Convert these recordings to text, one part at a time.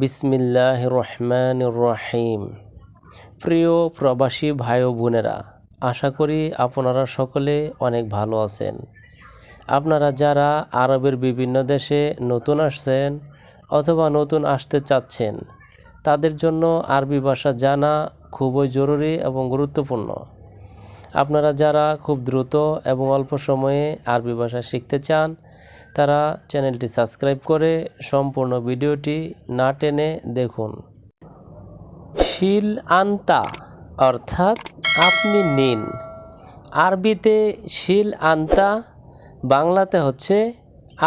বিসমিল্লাহ রহমান রহিম প্রিয় প্রবাসী ভাই বোনেরা, আশা করি আপনারা সকলে অনেক ভালো আছেন। আপনারা যারা আরবের বিভিন্ন দেশে নতুন আসছেন অথবা নতুন আসতে চাচ্ছেন, তাদের জন্য আরবি ভাষা জানা খুবই জরুরি এবং গুরুত্বপূর্ণ। আপনারা যারা খুব দ্রুত এবং অল্প সময়ে আরবি ভাষা শিখতে চান তারা চ্যানেলটি সাবস্ক্রাইব করে সম্পূর্ণ ভিডিওটি না টেনে দেখুন। শিল আন্তা অর্থাৎ আপনি নিন। আরবিতে শিল আন্তা বাংলাতে হচ্ছে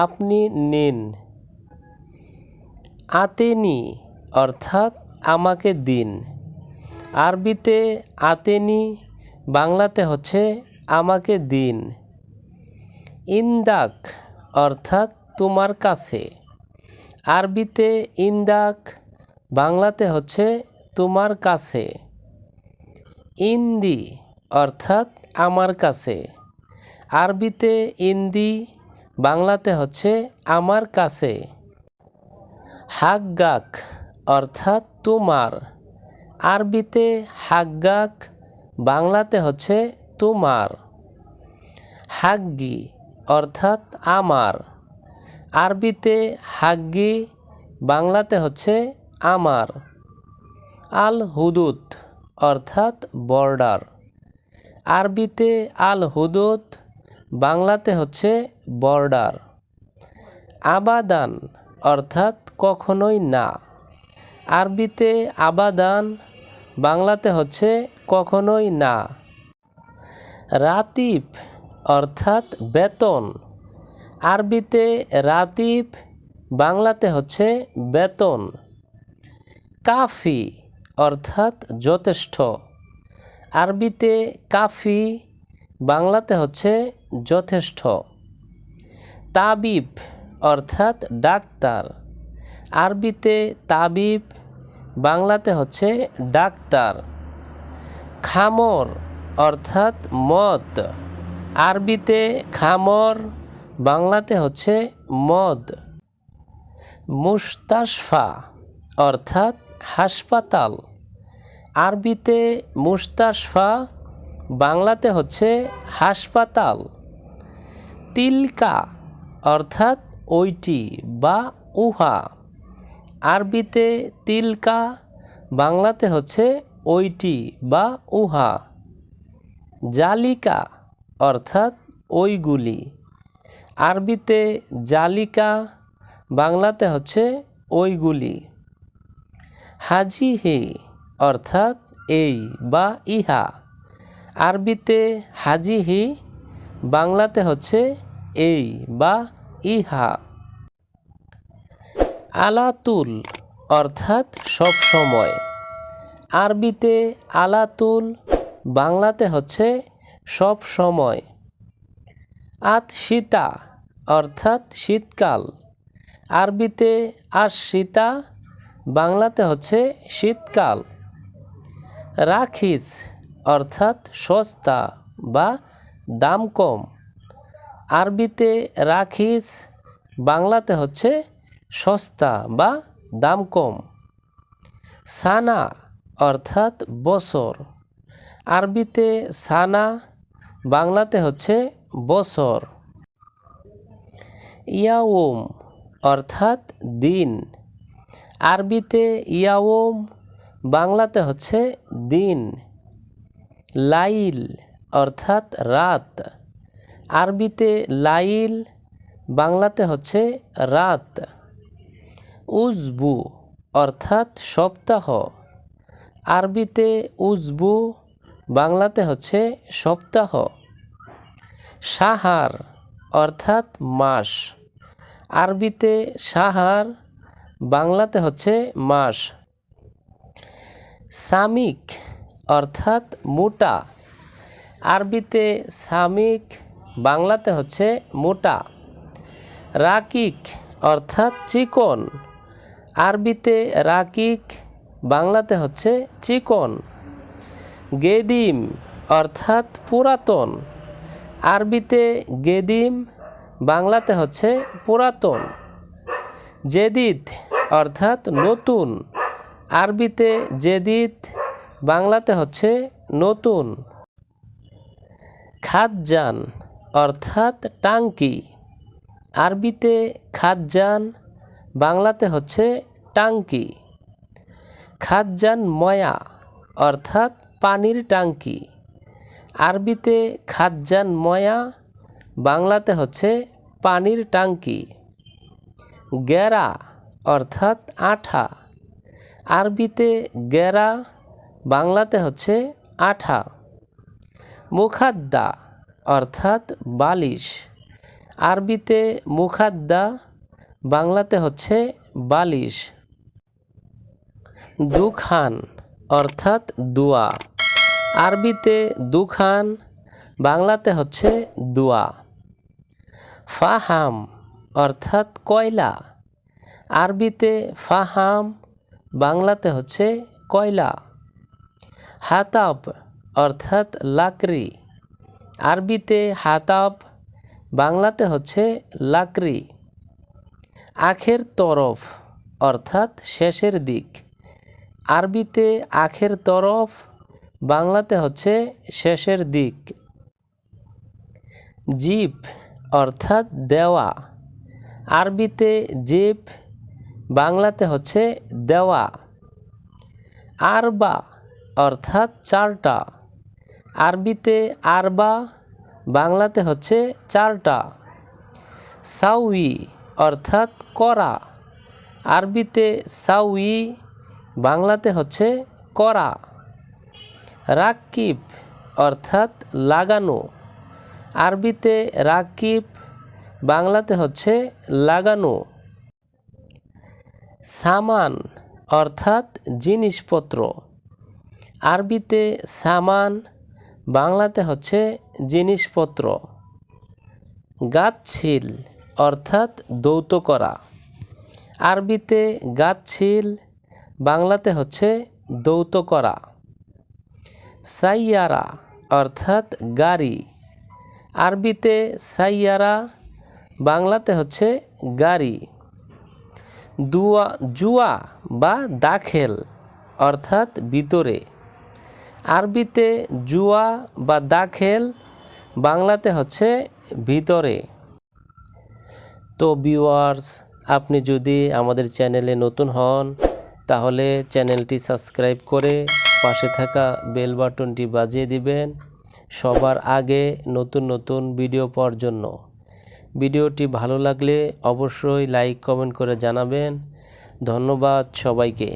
আপনি নিন। আতেনি, অর্থাৎ আমাকে দিন। আরবিতে আতেনি, বাংলাতে হচ্ছে আমাকে দিন। ইন্দাক অর্থাৎ তোমার কাছে। আরবিতে ইন্দাক, বাংলাতে হচ্ছে তোমার কাছে। ইন্দি অর্থাৎ আমার কাছে। আরবিতে ইন্দি, বাংলাতে হচ্ছে আমার কাছে। হাগ্গাক অর্থাৎ তোমার। আরবিতে হাগ্গাক, বাংলাতে হচ্ছে তোমার। হাগ্গি অর্থাৎ আমার। আরবিতে হাগ্গি, বাংলাতে হচ্ছে আমার। আল হুদুদ অর্থাৎ বর্ডার। আরবিতে আল হুদুদ বাংলাতে হচ্ছে বর্ডার। আবাদান অর্থাৎ কখনোই না। আরবিতে আবাদান, বাংলাতে হচ্ছে কখনোই না। রাতিব অর্থাৎ বেতন। আরবিতে রাতিব বাংলাতে হচ্ছে বেতন। কাফি অর্থাৎ যথেষ্ট। আরবিতে কাফি, বাংলাতে হচ্ছে যথেষ্ট। তাবিব অর্থাৎ ডাক্তার। আরবিতে তাবিব, বাংলাতে হচ্ছে ডাক্তার। খামর অর্থাৎ মদ। আরবিতে খামর, বাংলাতে হচ্ছে মদ। মুস্তাশফা অর্থাৎ হাসপাতাল। আরবিতে মুস্তাশফা, বাংলাতে হচ্ছে হাসপাতাল। তিলকা অর্থাৎ ওইটি বা উহা। আরবিতে তিলকা, বাংলাতে হচ্ছে ওইটি বা উহা। জালিকা অর্থাৎ ওইগুলি। আরবিতে জালিকা, বাংলাতে হচ্ছে ওইগুলি। হাজিহি অর্থাৎ এই বা ইহা। আরবিতে হাজিহি বাংলাতে হচ্ছে এই বা ইহা। আলাতুল, অর্থাৎ সব সময়। আরবিতে আলাতুল, বাংলাতে হচ্ছে সব সময়। আত শীতা অর্থাৎ শীতকাল। আরবিতে আর শীতা বাংলাতে হচ্ছে শীতকাল। রাখিস, অর্থাৎ সস্তা বা দাম কম। আরবিতে রাখিস, বাংলাতে হচ্ছে সস্তা বা দাম কম। সানা, অর্থাৎ বছর। আরবিতে সানা বাংলাতে হচ্ছে বছর। ইয়াওম অর্থাৎ দিন। আরবিতে ইয়াওম, বাংলাতে হচ্ছে দিন। লাইল অর্থাৎ রাত। আরবিতে লাইল, বাংলাতে হচ্ছে রাত। উজবু অর্থাৎ সপ্তাহ। আরবিতে উজবু, বাংলাতে হচ্ছে সপ্তাহ। সাহার, অর্থাৎ মাস। আরবিতে সাহার, বাংলাতে হচ্ছে মাস। সামিক, অর্থাৎ মোটা। আরবিতে সামিক, বাংলাতে হচ্ছে মোটা। রাকিক, অর্থাৎ চিকন। আরবিতে রাকিক, বাংলাতে হচ্ছে চিকন। গেদিম, অর্থাৎ পুরাতন। আরবিতে গেদিম, বাংলাতে হচ্ছে পুরাতন। জেদিদ অর্থাৎ নতুন। আরবিতে জেদিদ, বাংলাতে হচ্ছে নতুন। খাদ্যান অর্থাৎ টাঙ্কি। আরবিতে খাদ্যান বাংলাতে হচ্ছে টাঙ্কি। খাদ্যান ময়া অর্থাৎ পানির টাঙ্কি। আরবিতে খাদ্যান ময়া, বাংলাতে হচ্ছে পানির টাঙ্কি গেরা অর্থাৎ আঠা। আরবিতে গেরা বাংলাতে হচ্ছে আঠা। মুখাদ্দা অর্থাৎ বালিশ। আরবিতে মুখাদ্দা, বাংলাতে হচ্ছে বালিশ। দুখান অর্থাৎ দুয়া। আরবিতে দুখান, বাংলাতে হচ্ছে দুয়া। ফাহাম অর্থাৎ কয়লা। আরবিতে ফাহাম, বাংলাতে হচ্ছে কয়লা। হাতাব অর্থাৎ লাকড়ি। আরবিতে হাতাব, বাংলাতে হচ্ছে লাকড়ি। আখের তরফ অর্থাৎ শেষের দিক। আরবিতে আখের তরফ বাংলাতে হচ্ছে শেষের দিক। জিপ অর্থাৎ দেওয়া। আরবিতে জিপ, বাংলাতে হচ্ছে দেওয়া। আরবা অর্থাৎ চারটা। আরবিতে আরবা, বাংলাতে হচ্ছে চারটা। সাউই অর্থাৎ করা। আরবিতে সাউই, বাংলাতে হচ্ছে করা। রাকিব, অর্থাৎ লাগানো। আরবিতে রাকিব, বাংলাতে হচ্ছে লাগানো। সামান, অর্থাৎ জিনিসপত্র। আরবিতে সামান, বাংলাতে হচ্ছে জিনিসপত্র। গাছছিল অর্থাৎ দৌত করা। আরবিতে গাছছিল বাংলাতে হচ্ছে দৌত করা। সাইয়ারা, অর্থাৎ গাড়ি। আরবিতে সাইয়ারা, বাংলাতে হচ্ছে গাড়ি। দুয়া, জুয়া বা দাখেল, অর্থাৎ ভিতরে। আরবিতে জুয়া বা দাখেল, বাংলাতে হচ্ছে ভিতরে। তো ভিউয়ার্স, আপনি যদি আমাদের চ্যানেলে নতুন হন, তাহলে চ্যানেলটি সাবস্ক্রাইব করে পাশে থাকা বেল বাটনটি বাজিয়ে দিবেন সবার আগে নতুন নতুন ভিডিও পাওয়ার জন্য। ভিডিওটি ভালো লাগলে অবশ্যই লাইক, কমেন্ট করে জানাবেন। ধন্যবাদ সবাইকে।